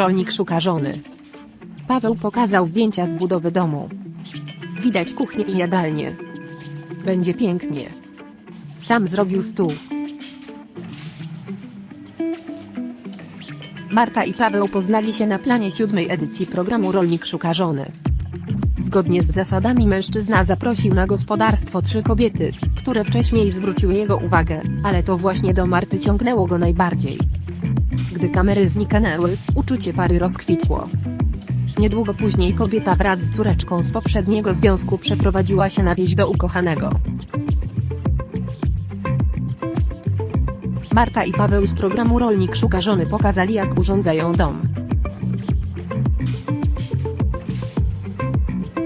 Rolnik szuka żony. Paweł pokazał zdjęcia z budowy domu. Widać kuchnię i jadalnię. Będzie pięknie. Sam zrobił stół. Marta i Paweł poznali się na planie siódmej edycji programu Rolnik szuka żony. Zgodnie z zasadami mężczyzna zaprosił na gospodarstwo trzy kobiety, które wcześniej zwróciły jego uwagę, ale to właśnie do Marty ciągnęło go najbardziej. Gdy kamery zniknęły, uczucie pary rozkwitło. Niedługo później kobieta wraz z córeczką z poprzedniego związku przeprowadziła się na wieś do ukochanego. Marta i Paweł z programu Rolnik szuka żony pokazali jak urządzają dom.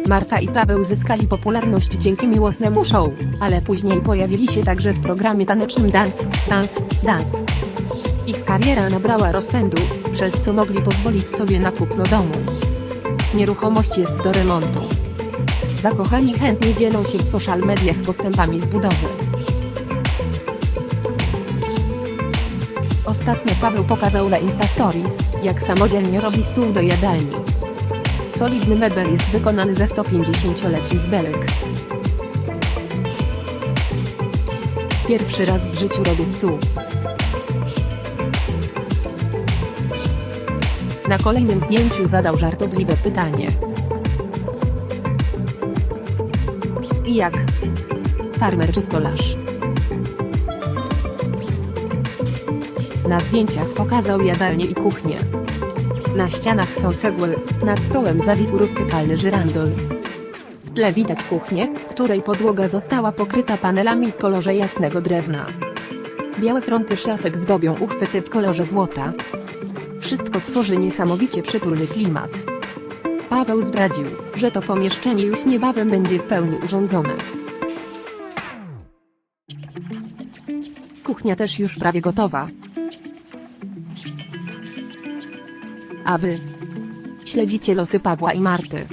Marta i Paweł zyskali popularność dzięki miłosnemu show, ale później pojawili się także w programie tanecznym Dance, Dance, Dance. Ich kariera nabrała rozpędu, przez co mogli pozwolić sobie na kupno domu. Nieruchomość jest do remontu. Zakochani chętnie dzielą się w social mediach postępami z budowy. Ostatnio Paweł pokazał na Insta Stories, jak samodzielnie robi stół do jadalni. Solidny mebel jest wykonany ze 150-letnich belek. Pierwszy raz w życiu robię stół. Na kolejnym zdjęciu zadał żartobliwe pytanie. I jak? Farmer czy stolarz? Na zdjęciach pokazał jadalnię i kuchnię. Na ścianach są cegły, nad stołem zawisł rustykalny żyrandol. W tle widać kuchnię, której podłoga została pokryta panelami w kolorze jasnego drewna. Białe fronty szafek zdobią uchwyty w kolorze złota. Wszystko tworzy niesamowicie przytulny klimat. Paweł zdradził, że to pomieszczenie już niebawem będzie w pełni urządzone. Kuchnia też już prawie gotowa. A wy? Śledzicie losy Pawła i Marty.